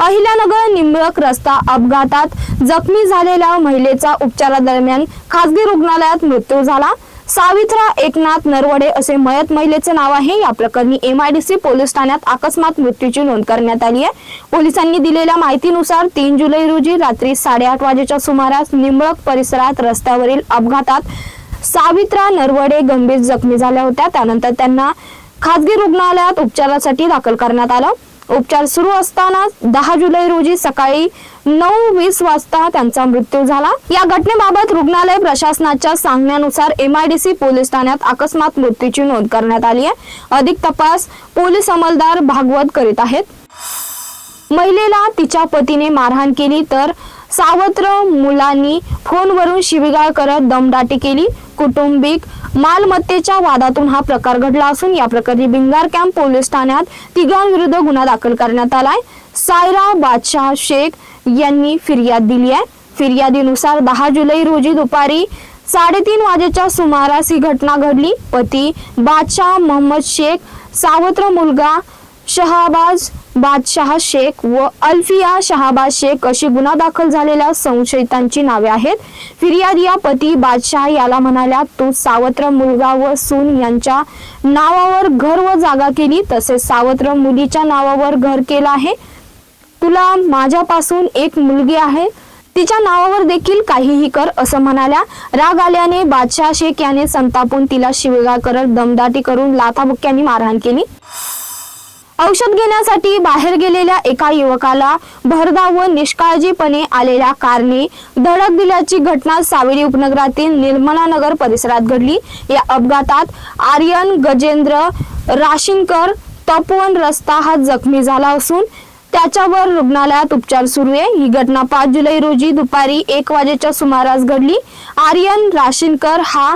अहिल्यानगर निंबळक रस्ता अपघातात जखमी झालेल्या महिलेचा उपचारादरम्यान खासगी रुग्णालयात मृत्यू झाला. सावित्रा एकनाथ नरवडे असे मयत महिलेचे नाव आहे. या प्रकरणी M I D C police ठाण्यात अकस्मात मृत्यूची नोंद करण्यात आली आहे. पोलिसांनी दिलेल्या माहितीनुसार तीन जुलै रोजी रात्री साडेआठ वाजेच्या सुमारास निंबळक परिसरात रस्त्यावरील अपघातात सावित्रा नरवडे गंभीर जखमी झाल्या होत्या. त्यानंतर त्यांना खासगी रुग्णालयात उपचारासाठी दाखल करण्यात आलं. उपचार सुरू असताना दहा जुलै रोजी सकाळी नऊ वीस वाजता त्यांचा मृत्यू झाला. या घटनेबाबत रुग्णालय प्रशासनाच्या सांगण्यानुसार एमआयडीसी पोलीस ठाण्यात अकस्मात मृत्यूची नोंद करण्यात आली आहे. अधिक तपास पोलीस अंमलदार भागवत करीत आहेत. महिलेला तिच्या पतीने मारहाण केली तर सावत्र मुलांनी फोनवरून शिवीगाळ करत दमदाटी केली. कुटुंबिक मालमत्तेच्या वादातून हा प्रकार घडला असून या प्रकरणी भिंगार कॅम्प पोलीस ठाण्यात तिघांविरुद्ध गुन्हा दाखल करण्यात आलाय. सायरा बादशाह शेख यांनी फिर्याद दिली आहे. फिर्यादीनुसार दहा जुलै रोजी दुपारी साडेतीन वाजेच्या सुमारास ही घटना घडली. पती बादशाह मोहम्मद शेख सावत्र मुलगा शहाबाज बादशाह शेख व अल्फिया शहाबाज शेख अशी गुन्हा दाखल झालेल्या संशयितांची नावे आहेत. फिर्यादिया पती बादशाह याला म्हणाल्या तू सावत्र मुलगा व सून यांच्या नावावर घर व जागा केली तसेच सावत्र मुलीच्या नावावर घर केलं आहे. तुला माझ्यापासून एक मुलगी आहे. तिच्या नावावर देखील काहीही कर असं म्हणाल्या. राग आल्याने बादशाह शेख याने संतापून तिला शिवेगाळ करत दमदाटी करून लाथाबुक्क्यांनी मारहाण केली. औषध घेण्यासाठी बाहेर गेलेल्या एका युवकाला भरधाव व निष्काळजीपणे आलेल्या कारने धडक दिल्याची घटना सावेडी उपनगरातील निर्मला नगर परिसरात घडली. या अपघातात आर्यन गजेंद्र राशिनकर तपोवन रस्ता हा जखमी झाला असून त्याच्यावर रुग्णालयात उपचार सुरू आहे. ही घटना पाच जुलै रोजी दुपारी एक वाजेच्या सुमारास घडली. आर्यन राशिनकर हा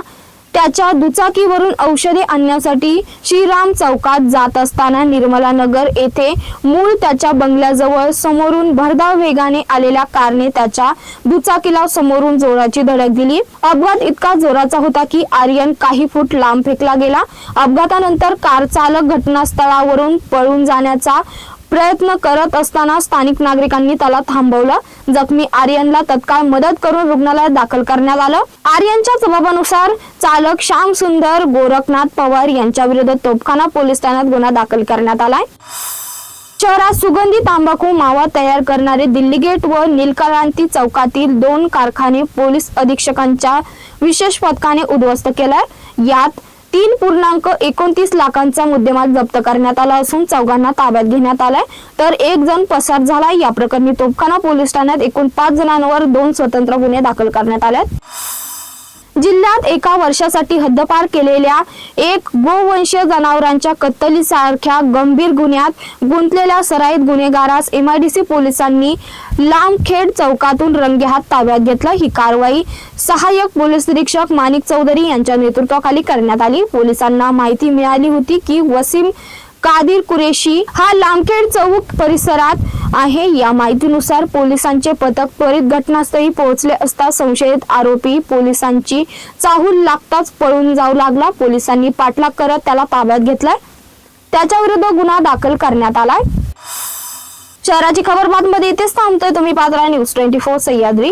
त्याच्या दुचाकीवरून औषधे आणण्यासाठी श्रीराम चौकात जात असताना निर्मला नगर येथे मूळ त्याच्या बंगल्याजवळ समोरून भरधाव वेगाने आलेल्या कारने त्याच्या दुचाकीला समोरून जोराची धडक दिली. अपघात इतका जोराचा होता की आर्यन काही फूट लांब फेकला गेला. अपघातानंतर कार चालक घटनास्थळावरून पळून जाण्याचा प्रयत्न करत असताना स्थानिक नागरिकांनी त्याला थांबवलं. जखमी आर्यनला तत्काळ मदत करून रुग्णालयात दाखल करण्यात आलं. आर्यनच्या जबाबानुसार चालक श्याम सुंदर गोरखनाथ पवार यांच्या विरुद्ध तोपखाना पोलीस ठाण्यात गुन्हा दाखल करण्यात आलाय. शहरात सुगंधी तांबाखू मावा तयार करणारे दिल्ली गेट व नीलक्रांती चौकातील दोन कारखाने पोलीस अधीक्षकांच्या विशेष पथकाने उद्ध्वस्त केलाय. यात तीन पूर्णांक एकोणतीस लाखांचा मुद्देमाल जप्त करण्यात आला असून चौघांना ताब्यात घेण्यात आलाय तर एक जण पसार झाला या प्रकरणी तोपखाना पोलीस ठाण्यात एकूण पाच जणांवर दोन स्वतंत्र गुन्हे दाखल करण्यात आले आहेत. जिल्ह्यात एका वर्षासाठी हद्दपार केलेल्या एक गोवंशीय जनावरांच्या कत्तलीसारख्या गंभीर गुन्ह्यात गुंतलेल्या सराईत गुन्हेगारास एमआयडीसी पोलिसांनी लांबखेड चौकातून रंगेहात ताब्यात घेतलं. ही कारवाई सहाय्यक पोलीस निरीक्षक माणिक चौधरी यांच्या नेतृत्वाखाली करण्यात आली. पोलिसांना माहिती मिळाली होती की वसीम कादिर कुरेशी हा लांबखेड चौक परिसरात आहे. या माहितीनुसार पोलिसांचे पथक त्वरित घटनास्थळी पोहोचले असता संशयित आरोपी पोलिसांची चाहूल लागताच पळून जाऊ लागला. पोलिसांनी पाठलाग करत त्याला ताब्यात घेतलाय. त्याच्या विरुद्ध गुन्हा दाखल करण्यात आलाय. शहराची खबर बातमध्ये इथेच थांबतोय. तुम्ही पात्रा न्यूज ट्वेंटी फोर सह्याद्री.